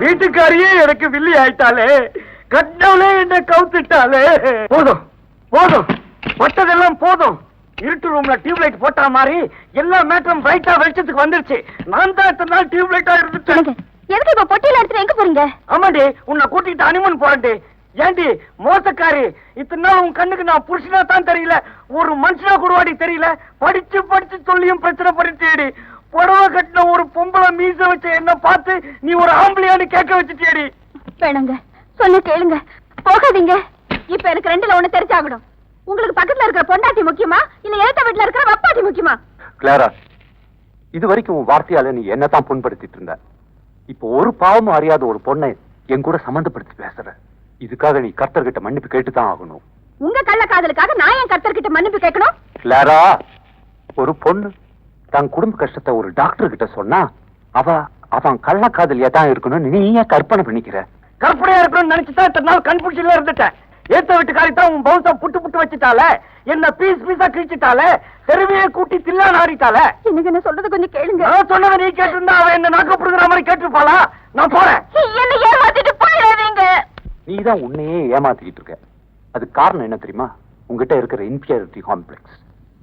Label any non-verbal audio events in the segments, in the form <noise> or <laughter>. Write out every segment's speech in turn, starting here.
வீட்டுக்காரியே எனக்கு வில்லி ஆயிட்டாலே கட்டவளே என்ன கவுத்துட்டாலே. போதும் போதும். பட்டதெல்லாம் போதும். இருட்டு ரூம்ல டியூப் லைட் போட்டா மாதிரி எல்லா மேட்டரும் பிரைட்டா வெளிச்சத்துக்கு வந்துருச்சு. நான் தான் இத்தனை நாள் டியூப் லைட்டா இருந்துட்டேன். எதுக்கு இப்ப பொட்டியில எடுத்துட்டு எங்க போறீங்க? ஆமாண்டி உன்னை கூட்டிட்டு அனிமன் போறேன்டி. ஏண்டி மோசக்காரி இத்தனை நாள் உன் கண்ணுக்கு நான் புருஷனா தான் தெரியல ஒரு மனுஷனா கூடவாடி தெரியல. படிச்சு படிச்சு சொல்லியும் பிரச்சனை பண்ணிட்டேடி புடவை கட்டின ஒரு பொம்பளை மீச வச்ச என்ன பார்த்து நீ ஒரு ஆம்பளையான்னு கேட்க வச்சுட்டேடி வேணாங்க சொன்ன கேளுங்க. போகாதீங்க. இப்ப எனக்கு ரெண்டுல ஒண்ணு தெரிஞ்சாகணும். உங்களுக்கு பக்கத்துல இருக்கிற பொண்டாட்டி முக்கியமா? இல்ல ஏத்த வீட்டுல இருக்கிற வப்பாட்டி முக்கியமா? கிளாரா இது வரைக்கும் உன் வார்த்தையால நீ என்னதான் புண்படுத்திட்டு இருந்த. இப்போ ஒரு பாவமும் அறியாத ஒரு பொண்ணை என் கூட சம்மந்தப்படுத்தி பேசுற. இதுக்காக நீ கர்த்தர்கிட்ட மன்னிப்பு கேட்டுதான் ஆகணும். உங்க கள்ள காதலுக்காக நான் என் கர்த்தர்கிட்ட மன்னிப்பு கேட்கணும்? கிளாரா ஒரு பொண்ணு தன் குடும்ப கஷ்டத்தை ஒரு டாக்டர் கிட்ட சொன்னா அவ அவன் கள்ள காதலியா தான் இருக்கணும்னு நீ ஏன் கற்பனை பண்ணிக்கிற. கற்பனையா இருக்கணும்னு நினைச்சுதான் இத்தனை நாள் கன்ஃபியூஷன்ல இருந்துட்டேன். ஏத்த வீட்டுக்காரி தான் உன் பவுசா புட்டு புட்டு வச்சுட்டால என்ன பீஸ் பீஸா கிழிச்சிட்டால தெருவையே கூட்டி தில்லா நாடிட்டால எனக்கு என்ன சொல்றது கொஞ்சம் கேளுங்க. நான் சொன்னதை நீ கேட்டிருந்தா அவன் என்ன நாக்கப்படுகிற மாதிரி கேட்டிருப்பாளா? நான் போறேன். என்ன ஏமாத்திட்டு போயிடாதீங்க. நீ தான் உன்னையே ஏமாத்திக்கிட்டு இருக்க. அது காரணம் என்ன தெரியுமா? உங்ககிட்ட இருக்கிற இன்ஃபியாரிட்டி காம்ப்ளெக்ஸ்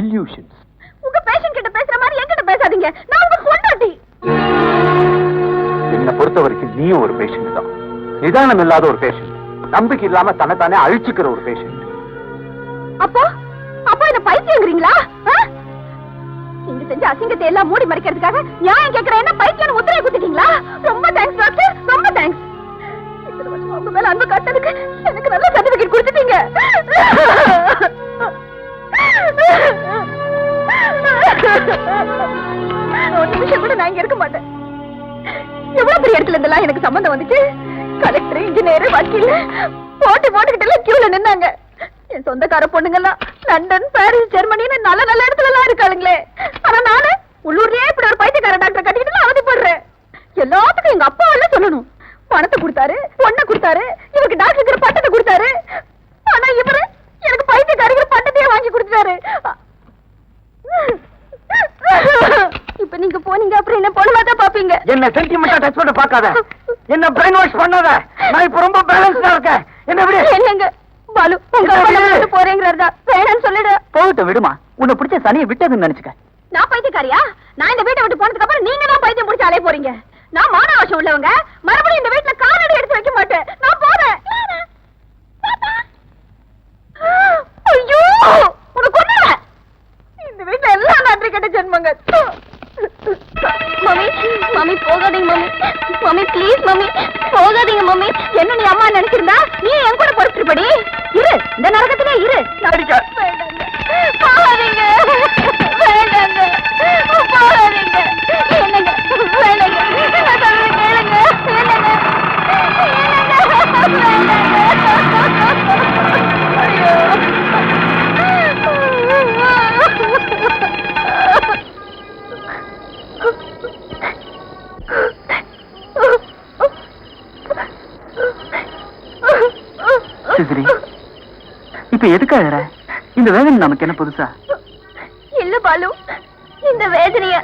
இல்யூஷன்ஸ் உங்க பேஷண்ட் கிட்ட பேசுற மாதிரி என்கிட்ட பேசாதீங்க. நான் உங்க பொண்டாட்டி. என்னை பொறுத்த வரைக்கும் நீயும் ஒரு பேஷண்ட் தான். நிதானம் இல்லாத ஒரு பேஷண்ட் நம்பிக்கை இல்லாம தன்னைத்தானே அழிச்சுக்கிற ஒரு பேஷண்ட் அப்போ அப்போ என்ன பைத்தியங்கிறீங்களா? ஆ? நீங்க செஞ்ச அசிங்கத்தை எல்லாம் மூடி மறைக்கிறதுக்காக நியாயம் கேட்கிற என்ன பைத்தியம் உத்தரவை குத்திட்டீங்களா ரொம்ப தேங்க்ஸ் டாக்டர் ரொம்ப தேங்க்ஸ் உங்க மேல அன்பு காட்டதுக்கு எனக்கு நல்ல சர்டிபிகேட் கொடுத்துட்டீங்க. ஒரு நிமிஷம் கூட நான் இங்க இருக்க மாட்டேன். எவ்வளவு பெரிய இடத்துல இருந்தெல்லாம் எனக்கு சம்பந்தம் வந்துச்சு? கலெக்டர் இன்ஜினியர் வக்கீல் போட்டு போட்டுக்கிட்டு எல்லாம் கியூல நின்னாங்க. என் சொந்தக்கார பொண்ணுங்கெல்லாம் லண்டன் பாரிஸ் ஜெர்மனின்னு நல்ல நல்ல இடத்துல எல்லாம் இருக்காளுங்களே. ஆனா நானு உள்ளூர்லயே இப்படி ஒரு பைத்தியக்கார டாக்டர் கட்டிக்கிட்டு நான் அவதிப்படுறேன். எல்லாத்துக்கும் எங்க அப்பா எல்லாம் சொல்லணும். பணத்தை கொடுத்தாரு பொண்ணை கொடுத்தாரு இவருக்கு டாக்டருக்கு பட்டத்தை கொடுத்தாரு. ஆனா இவரு எனக்கு பைத்தியக்காரங்கிற பட்டத்தையே வாங்கி கொடுத்தாரு இப்ப நீங்க போனீங்க அப்புறம் என்ன பொண்ணு தான் பாப்பீங்க. என்ன சென்டிமெண்டா டச் பண்ண பார்க்காத. என்ன பிரெயின் வாஷ் பண்ணாத. நான் இப்ப ரொம்ப பேலன்ஸ்டா இருக்கேன். என்ன விடு. என்னங்க? பாலு உங்க அப்பா போறேங்கிறாருடா வேணாம்னு சொல்லிடு. போகட்டும் விடுமா. உன்னை பிடிச்ச சனியை விட்டதுன்னு நினைச்சுக்க. நான் பைத்தியக்காரியா? நான் இந்த வீட்டை விட்டு போனதுக்கு அப்புறம் நீங்க தான் பைத்தியம் பிடிச்ச அலைய போறீங்க. நான் மானவாசம் உள்ளவங்க. மறுபடியும் இந்த வீட்டுல காலடி எடுத்து வைக்க மாட்டேன். நான் போறேன். ஐயோ! இந்த வீட்டுல எல்லா நன்றி கெட்ட ஜென்மங்க. மம்மி மம்மி போகாதீங்க மம்மி. மம்மி ப்ளீஸ் மம்மி போகாதீங்க மம்மி. என்ன நீ அம்மா நினைச்சிருந்தா? நீ என் கூட பொறுத்துருப்படி. இரு இந்த நரகத்திலே இரு. எதுக்கு அழற இந்த வேதனை நமக்கு என்ன புதுசா? இல்ல பாலு இந்த வேதனைய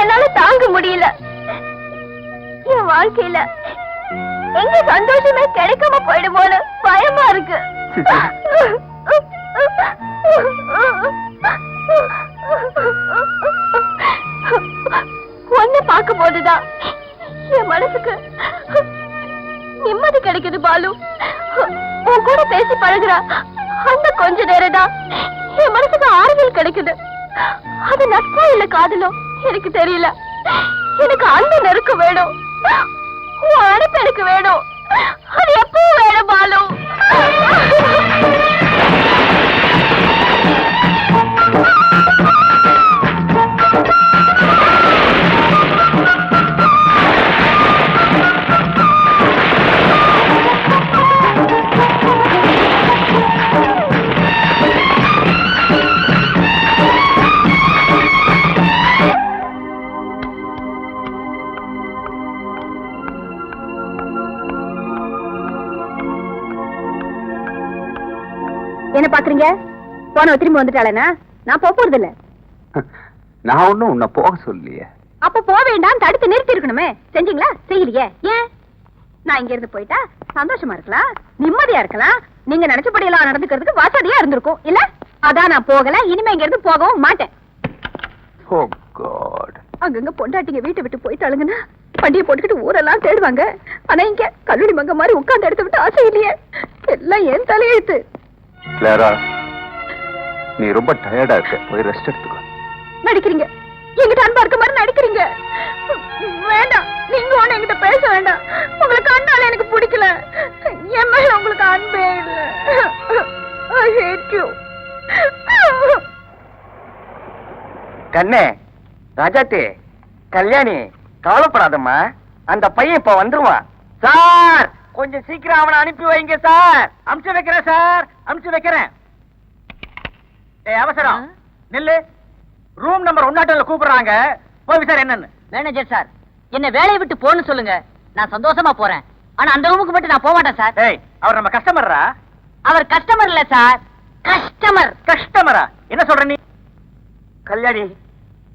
என்னால தாங்க முடியல. என் வாழ்க்கையில எங்க சந்தோஷமே கிடைக்காம போயிடுமோன்னு பயமா இருக்கு. ஒண்ணு பார்க்கும் போதுதான் என் மனசுக்கு நிம்மதி கிடைக்குது பாலு. உன் கூட பேசி பழகுறா அந்த கொஞ்ச நேரம் தான் என் மனசுக்கு ஆறுதல் கிடைக்குது. அது நட்பா இல்ல காதலோ? எனக்கு தெரியல. எனக்கு அந்த நெருக்கம் வேணும். உன் அனுப்பு எனக்கு வேணும். அது எப்பவும் வேணும் பாலு. என்ன பாக்குறீங்க? போன திரும்பி வந்துட்டாளேனா நான் போக போறது இல்ல நான் ஒண்ணும் உன்னை போக சொல்லியே அப்ப போக வேண்டாம் தடுத்து நிறுத்தி இருக்கணுமே செஞ்சீங்களா? செய்யலையே. ஏன்? நான் இங்க இருந்து போயிட்டா சந்தோஷமா இருக்கலாம்? நிம்மதியா இருக்கலாம்? நீங்க நினைச்சபடி எல்லாம் நடந்துக்கிறதுக்கு வசதியா இருந்திருக்கும். இல்ல? அதான் நான் போகல. இனிமே இங்க இருந்து போகவும் மாட்டேன். ஓ காட் அங்கங்க பொண்டாட்டிங்க வீட்டை விட்டு போயிட்டாளுங்கன்னா வண்டியை போட்டுக்கிட்டு ஊரெல்லாம் தேடுவாங்க. ஆனா இங்க கல்லூரி மங்க மாதிரி உட்கார்ந்து எடுத்து விட்டு ஆசை இல்லையே. எல்லாம் ஏன் தலையெழுத்து. கிளாரா நீ ரொம்ப டயர்டா இருக்க. போய் ரெஸ்ட் எடுத்துக்கோ. நடிக்கிறீங்க. என்கிட்ட அன்பா இருக்க மாதிரி நடிக்கிறீங்க. வேண்டாம். நீங்க ஒண்ணு என்கிட்ட பேச வேண்டாம். உங்களுக்கு அண்ணால எனக்கு பிடிக்கல. என் மேல உங்களுக்கு அன்பே இல்ல. கண்ணே ராஜாத்தி கல்யாணி கவலைப்படாதம்மா. அந்த பையன் இப்ப வந்துருவான். சார்! கொஞ்சம் சீக்கிரம் அவனை அனுப்பி வைங்க சார். அனுப்பிச்சு வைக்கிறேன் சார். அனுப்பிச்சு வைக்கிறேன். ஏய் அவசரம். நில்லு. ரூம் நம்பர் ஒன்னாட்டில் கூப்பிடுறாங்க. போய் சார் என்னன்னு. மேனேஜர் சார் என்ன வேலையை விட்டு போன்னு சொல்லுங்க. நான் சந்தோஷமா போறேன். ஆனா அந்த ரூமுக்கு மட்டும் நான் போக மாட்டேன் சார். ஏய் அவர் நம்ம கஸ்டமரா அவர் கஸ்டமர் இல்ல சார். கஸ்டமர். கஸ்டமரா? என்ன சொல்ற நீ? கல்யாணி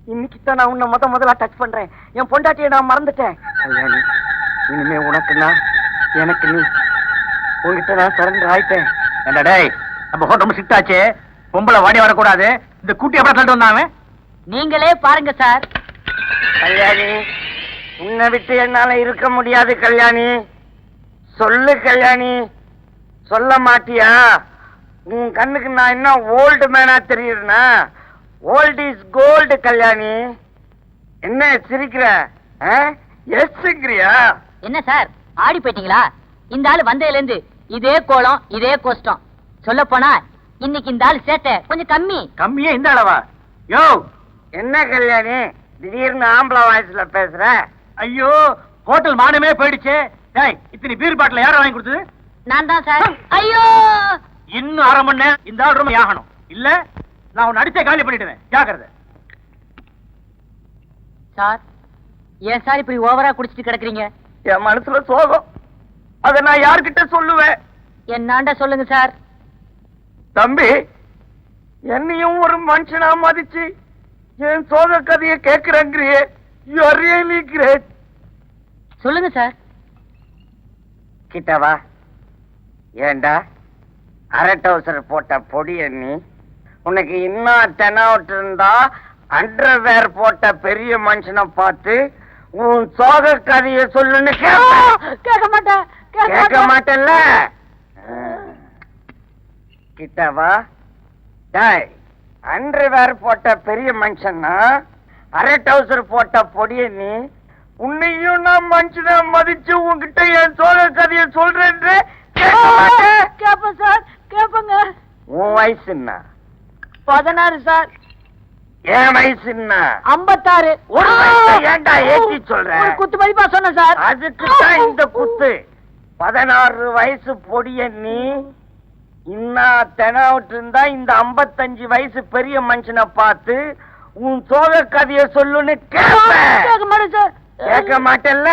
இன்னைக்கு தான் நான் உன்னை முத முதல்ல டச் பண்றேன். என் பொண்டாட்டியை நான் மறந்துட்டேன். கல்யாணி இனிமே உனக்கு நான் எனக்கு நீ உன்கிட்ட நான் சரண்டர் ஆயிட்டேன். என்ன டேய் நம்ம ஹோட்டல் ரொம்ப சிட்டாச்சு பொம்பளை வாடி வரக்கூடாது. இந்த கூட்டி எப்படி சொல்லிட்டு வந்தாங்க நீங்களே பாருங்க சார். கல்யாணி உன்னை விட்டு என்னால இருக்க முடியாது கல்யாணி. சொல்லு கல்யாணி. சொல்ல மாட்டியா? உன் கண்ணுக்கு நான் என்ன ஓல்டு மேனா தெரியுறேனா ஓல்ட் இஸ் கோல்டு கல்யாணி. என்ன சிரிக்கிற? எஸ்ங்கிறியா? என்ன சார்? ஆடி போயிட்டீங்களா? இந்த ஆளு வந்ததுல இருந்து இதே கோலம் இதே கோஷ்டம். சொல்ல போனா இன்னைக்கு இந்த ஆள் சேட்டை. கொஞ்சம் கம்மி. கம்மியே இந்த அளவா? யோ என்ன கல்யாணி? திடீர்னு ஆம்பளை வாய்ஸ்ல பேசுற? ஐயோ ஹோட்டல் மானமே போயிடுச்சு. டேய் இத்தனை பீர் பாட்டில் யாரும் வாங்கி கொடுத்தது? நான் தான் சார். ஐயோ! இன்னும் அரை மணி நேரம் இந்த ஆள் ரொம்ப ஆகணும் இல்ல நான் உன்னை அடிச்சே காலி பண்ணிடுவேன். ஜாக்கிரதை. சார் ஏன் சார் இப்படி ஓவரா குடிச்சிட்டு கிடக்குறீங்க? என் மனசுல சோகம். அத நான் யார்கிட்ட சொல்லுவேன்? என்னாண்ட சொல்லுங்க சார் தம்பி என்னையும் ஒரு மனுஷனா மதிச்சு என் சோக கதையை கேக்குறேங்கிறியே யூ ஆர் ரியலி கிரேட் சொல்லுங்க சார் கிட்டவா? ஏண்டா? அரை டவுசர் போட்ட பொடி நீ உனக்கு இன்னும் தெனாவட்டு இருந்தா அண்டர்வேர் போட்ட பெரிய மனுஷனை பார்த்து உன் சோக கதையை சொல்லுன்னு கேட்பேன். கேட்க மாட்டேன் கேட்க மாட்டேன்ல? கிட்டவா டாய் அண்டர்வேர் போட்ட பெரிய மனுஷன்னா அரை டவுசர் போட்ட பொடிய நீ உன்னையும் நான் மனுஷனை மதிச்சு உன்கிட்ட என் சோக கதையை மாட்டேன். கேப்பேன் சார் கேப்பங்க. உன் வயசு என்ன பதினாறு சார். என் வயசு என்ன? ஐம்பத்தாறு. ஒரு வயசை ஏன்டா ஏத்தி சொல்ற? ஒரு குத்து மதிப்பா சொன்னேன் சார். அதுக்கு தான் இந்த குத்து. பதினாறு வயசு பொடிய நீ இன்னா தெனாவிட்டு இருந்தா இந்த ஐம்பத்தஞ்சு வயசு பெரிய மனுஷனை பார்த்து உன் சோக கதைய சொல்லுன்னு கேட்பேன் கேட்க கேட்க மாட்டேல்ல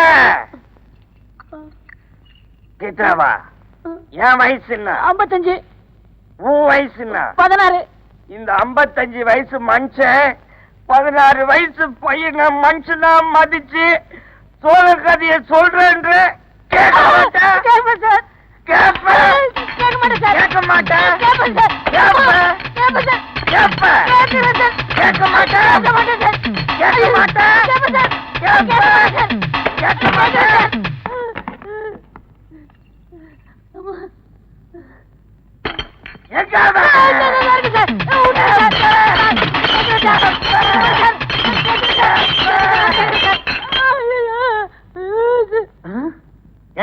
கிட்டவா என் வயசு என்ன? ஐம்பத்தஞ்சு. உன் வயசு என்ன? பதினாறு. இந்த ஐம்பத்தஞ்சு வயசு மனுஷன் பதினாறு வயசு பையனை மனுஷனா மதிச்சு சோழ கதைய சொல்றேன்ற கேட்க மாட்டேன். கேட்க மாட்டேன்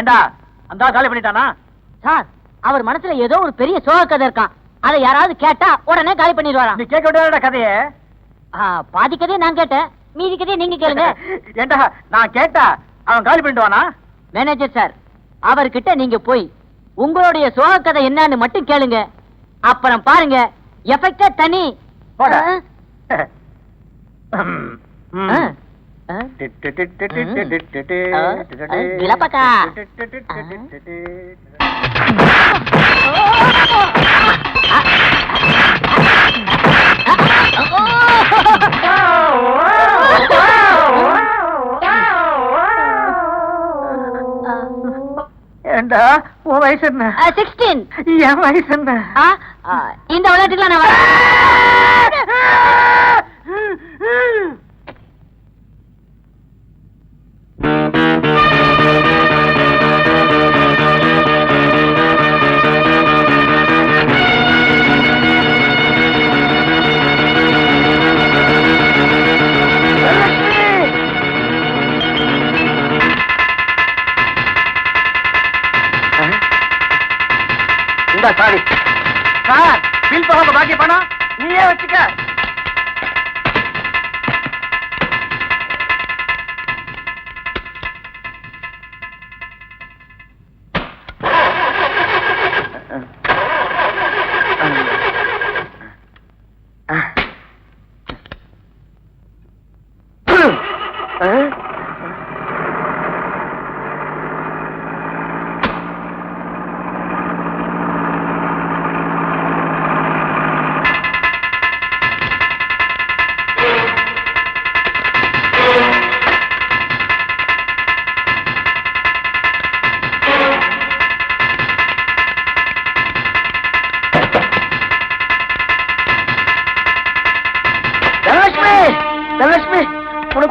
ஏண்டா அந்த காலி பண்ணிட்டானா? சார் அவர் மனசுல ஏதோ ஒரு பெரிய சோக கதை இருக்கான் அதை யாராவது கேட்டா உடனே காலி பண்ணிடுவாராம் நீ கேட்க விடாத கதைய? பாதி கதையை நான் கேட்டேன். மீதி கதையை நீங்க கேளுங்க. <laughs> ஏண்டா நான் கேட்டா அவன் காலி பண்ணிடுவானா? மேனேஜர் சார் அவர்கிட்ட நீங்க போய் உங்களுடைய சோக கதை என்னன்னு மட்டும் கேளுங்க. அப்புறம் பாருங்க எஃபெக்டா தனி. போடா. <laughs> விலப்பக்கா ஏண்டா உன் வயசு என்ன? சிக்ஸ்டீன் என் வயசு என்ன? இந்த விளையாட்டுல நான்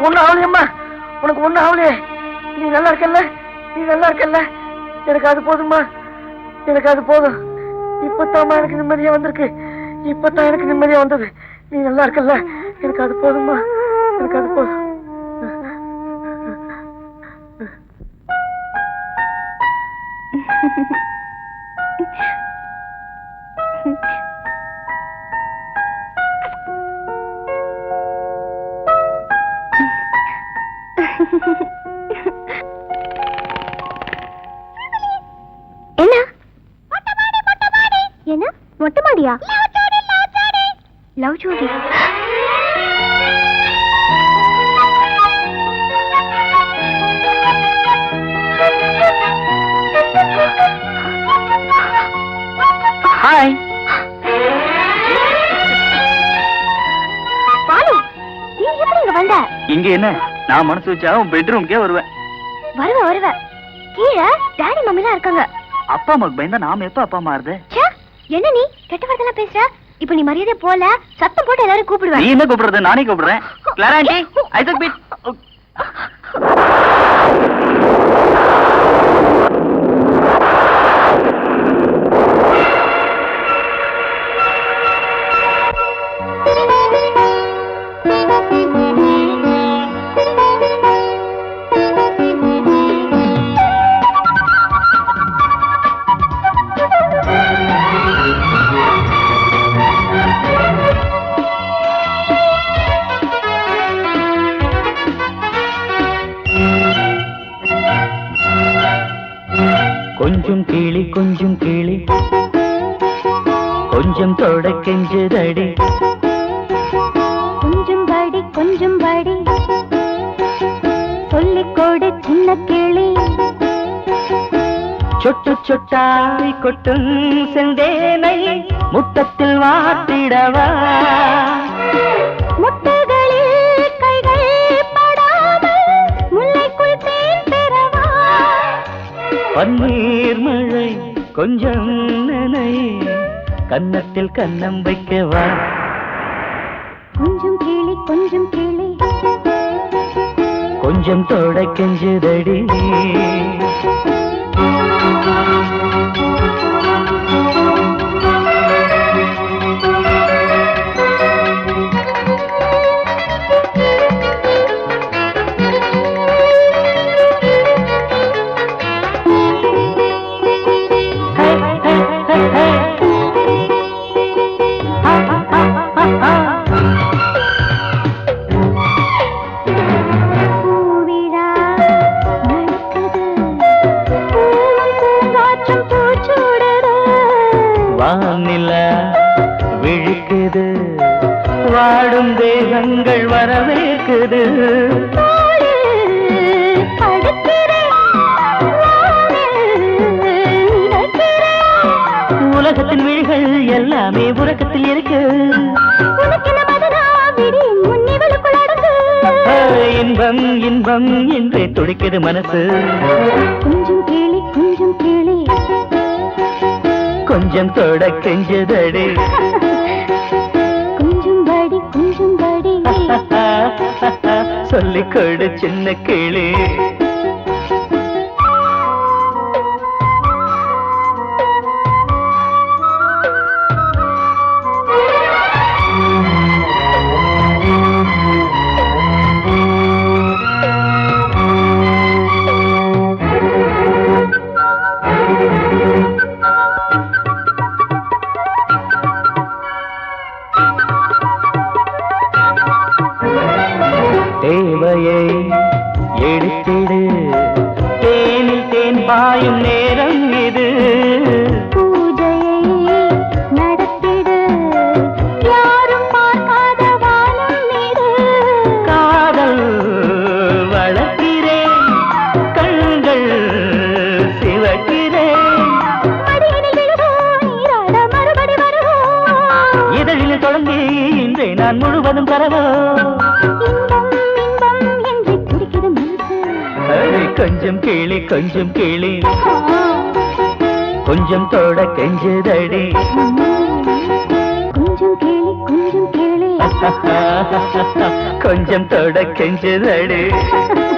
உனக்கு ஒண்ணும் ஆகலையம்மா உனக்கு ஒன்றும் ஆகலையே. நீ நல்லா இருக்கல்ல? நீ நல்லா இருக்கல்ல? எனக்கு அது போதும்மா. எனக்கு அது போதும். இப்பத்தாம்மா எனக்கு நிம்மதியா வந்திருக்கு. இப்பத்தான் எனக்கு நிம்மதியா வந்தது. நீ நல்லா இருக்கல்ல? எனக்கு அது போதும்மா. எனக்கு அது போதும். மொட்டை மாடியா லவ் ஜோடி ஹாய் பாலு நீ எப்படி இங்க வந்த? இங்க என்ன? நான் மனசு வச்சா உன் பெட்ரூம்க்கே வருவேன். வருவ வருவ. கீழே டாடி மம்மிலாம் இருக்காங்க. அப்பா அம்மாக்கு பயந்தா நாம எப்ப அப்பா அம்மா இருது ச்சே, என்ன நீ? கெட்ட வார்த்தைலாம் பேசுற? இப்ப நீ மரியாதை போல? சத்தம் போட்டு எல்லாரும் நீ கூப்பிடுவேன் என்ன கூப்பிடுறது? நானே கூப்பிடுறேன். கிளாரா ஆண்டி ஐசக் பீட் கொஞ்சம் படி சொல்லிக் கொடு சின்ன கிளி. சொட்டு சொட்டாய் கொட்டும் செந்தேனை தேன் பெறவா? பன்னீர் மழை கொஞ்சம் நனை கன்னத்தில் கன்னம் வைக்கவா? கொஞ்சம் கிளி கொஞ்சம் கிளி. கொஞ்சம் தொட கெஞ்சுதடி தேகங்கள் வரவேற்குது. உலகத்தின் விழிகள் எல்லாமே உறக்கத்தில் இருக்கு. இன்பம் இன்பம் என்றே துடிக்குது மனசு. கொஞ்சம் கிளி கொஞ்சம் கிளி. கொஞ்சம் தொட கெஞ்சதடி. சொல்லிக் கொடு சின்ன கிளி. நான் முழுவதும் தரவோ? கொஞ்சம் கேளி கொஞ்சம் கேளி. கொஞ்சம் தொட கெஞ்சதடி. கொஞ்சம் கேளு கொஞ்சம் கேளு. கொஞ்சம் தொட கெஞ்சதடி. <laughs>